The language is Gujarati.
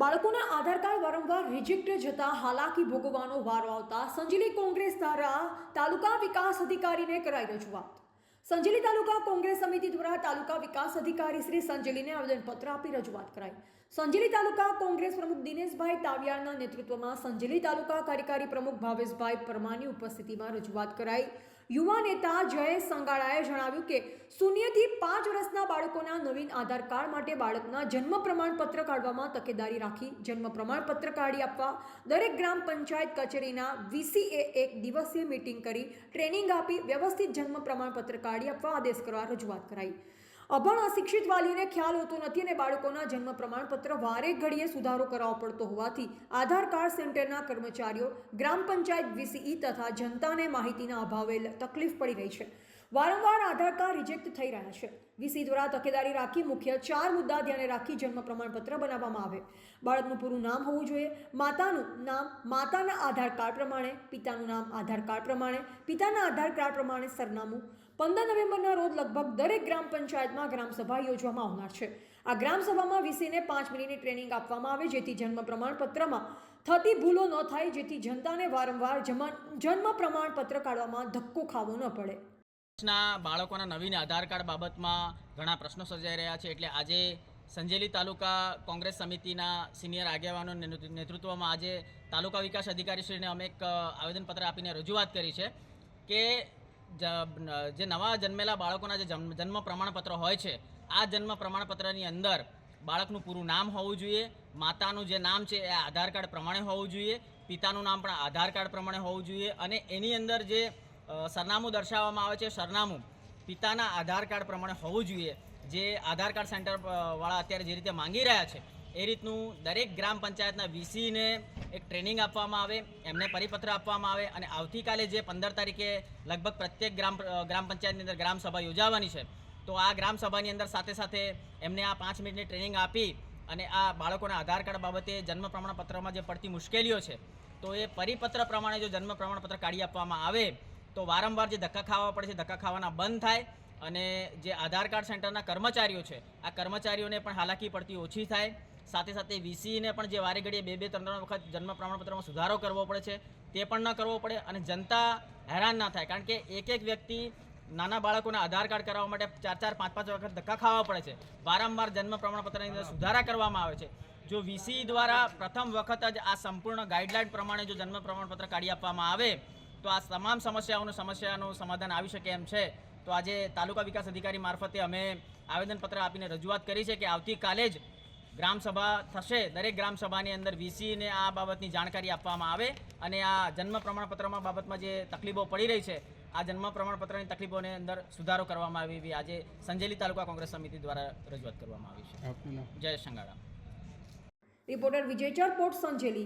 બાળકોના આધાર કાર્ડ વારંવાર રિજેક્ટ જતા હાલાકી ભોગવવાનો વારો આવતા સંજલી કોંગ્રેસ દ્વારા તાલુકા વિકાસ અધિકારીને કરાઈ રજૂઆત. સંજેલી તાલુકા કોંગ્રેસ સમિતિ દ્વારા તાલુકા વિકાસ અધિકારી શ્રી સંજેલીને આવેદનપત્ર આપી રજૂઆત કરાઈ. સંજેલી તાલુકા કોંગ્રેસ પ્રમુખ દિનેશભાઈ તાવિયાળના નેતૃત્વમાં સંજેલી તાલુકા કાર્યકારી પ્રમુખ ભાવેશભાઈ પરમાની ઉપસ્થિતિમાં રજૂઆત કરાઈ. યુવા નેતા જયેશ સંગાળાએ જણાવ્યું કે શૂન્યથી પાંચ વર્ષના બાળકોના નવીન આધાર કાર્ડ માટે બાળકના જન્મ પ્રમાણપત્ર કાઢવામાં તકેદારી રાખી જન્મ પ્રમાણપત્ર કાઢી આપવા દરેક ગ્રામ પંચાયત કચેરીના વીસીએ એક દિવસીય મિટિંગ કરી ટ્રેનિંગ આપી વ્યવસ્થિત જન્મ પ્રમાણપત્ર કાઢી આપવા આદેશ કરવા રજૂઆત કરાઈ. અભણ અશિક્ષિત વાલીને ખ્યાલ હોતો નથી અને બાળકોના જન્મ પ્રમાણપત્ર વારે ઘડીએ સુધારો કરાવવો પડતો હોવાથી આધાર કાર્ડ સેન્ટરના કર્મચારીઓ, ગ્રામ પંચાયત વીસીઈ તથા જનતાને માહિતીના અભાવે તકલીફ પડી રહી છે. વારંવાર આધાર કાર્ડ રિજેક્ટ થઈ રહ્યા છે. વીસી દ્વારા તકેદારી રાખી મુખ્ય ચાર મુદ્દા ધ્યાને રાખી જન્મ પ્રમાણપત્ર બનાવવામાં આવે. બાળકનું પૂરું નામ હોવું જોઈએ, માતાનું નામ, માતાના આધાર કાર્ડ પ્રમાણે, પિતાનું નામ આધાર કાર્ડ પ્રમાણે, પિતાના આધાર કાર્ડ પ્રમાણે સરનામું પંદર નવેમ્બરના રોજ લગભગ દરેક ગ્રામ પંચાયતમાં ગ્રામસભા યોજવામાં આવનાર છે. આ ગ્રામસભામાં વીસીને પાંચ મિનિટની ટ્રેનિંગ આપવામાં આવે, જેથી જન્મ પ્રમાણપત્રમાં થતી ભૂલો ન થાય, જેથી જનતાને વારંવાર જન્મ પ્રમાણપત્ર કાઢવામાં ધક્કો ખાવો ન પડે. બાળકોના નવીન આધાર કાર્ડ બાબતમાં ઘણા પ્રશ્નો સર્જાઈ રહ્યા છે, એટલે આજે સંજેલી તાલુકા કોંગ્રેસ સમિતિના સિનિયર આગેવાનો નેતૃત્વમાં આજે તાલુકા વિકાસ અધિકારીશ્રીને અમે એક આવેદનપત્ર આપીને રજૂઆત કરી છે કે જ- નવા જન્મેલા બાળકોના જે જન્મ પ્રમાણપત્ર હોય છે, આ જન્મ પ્રમાણપત્રની અંદર બાળકનું પૂરું નામ હોવું જોઈએ, માતાનું જે નામ છે એ આધાર કાર્ડ પ્રમાણે હોવું જોઈએ, પિતાનું નામ પણ આધાર કાર્ડ પ્રમાણે હોવું જોઈએ અને એની અંદર જે સરનામું દર્શાવવામાં આવે છે, સરનામું પિતાના આધાર કાર્ડ પ્રમાણે હોવું જોઈએ, જે આધાર કાર્ડ સેન્ટરવાળા અત્યારે જે રીતે માંગી રહ્યા છે એ રીતનું દરેક ગ્રામ પંચાયતના વીસીને એક ટ્રેનિંગ આપવામાં આવે, એમને પરિપત્ર આપવામાં આવે અને આવતીકાલે જે પંદર તારીખે લગભગ પ્રત્યેક ગ્રામ ગ્રામ પંચાયતની અંદર ગ્રામ સભા યોજાવાની છે, તો આ ગ્રામસભાની અંદર સાથે સાથે એમને આ પાંચ મિનિટની ટ્રેનિંગ આપી અને આ બાળકોના આધાર કાર્ડ બાબતે જન્મ પ્રમાણપત્રમાં જે પડતી મુશ્કેલીઓ છે, તો એ પરિપત્ર પ્રમાણે જો જન્મ પ્રમાણપત્ર કાઢી આપવામાં આવે, તો વારંવાર જે ધક્કા ખાવા પડે છે, ધક્કા ખાવાના બંધ થાય અને જે આધાર કાર્ડ સેન્ટરના કર્મચારીઓ છે, આ કર્મચારીઓને પણ હાલાકી પડતી ઓછી થાય સાથે સાથે વીસીને પણ જે વારે ઘડીએ બે બે, ત્રણ ત્રણ વખત જન્મ પ્રમાણપત્રમાં સુધારો કરવો પડે છે, તે પણ ન કરવો પડે અને જનતા હેરાન ના થાય. કારણ કે એક એક વ્યક્તિ નાના બાળકોના આધાર કાર્ડ કરાવવા માટે ચાર ચાર, પાંચ પાંચ વખત ધક્કા ખાવા પડે છે. વારંવાર જન્મ પ્રમાણપત્રની અંદર સુધારા કરવામાં આવે છે. જો વીસી દ્વારા પ્રથમ વખત જ આ સંપૂર્ણ ગાઈડલાઇન પ્રમાણે જો જન્મ પ્રમાણપત્ર કાઢી આપવામાં આવે, તો આ તમામ સમસ્યાઓનું સમસ્યાનું સમાધાન આવી શકે એમ છે. તો આજે તાલુકા વિકાસ અધિકારી મારફતે અમે આવેદનપત્ર આપીને રજૂઆત કરી છે કે આવતીકાલે જ ગ્રામસભા થશે. દરેક ગ્રામસભાની અંદર વીસીને આ બાબતની જાણકારી આપવામાં આવે અને આ જન્મ પ્રમાણપત્રમાં બાબતમાં જે તકલીફો પડી રહી છે આ જન્મ પ્રમાણપત્રની તકલીફોને અંદર સુધારો કરવામાં આવી એવી આજે સંજેલી તાલુકા કોંગ્રેસ સમિતિ દ્વારા રજૂઆત કરવામાં આવી છે. જય સંગાળા રિપોર્ટર વિજય ચરપોટ સંજેલી.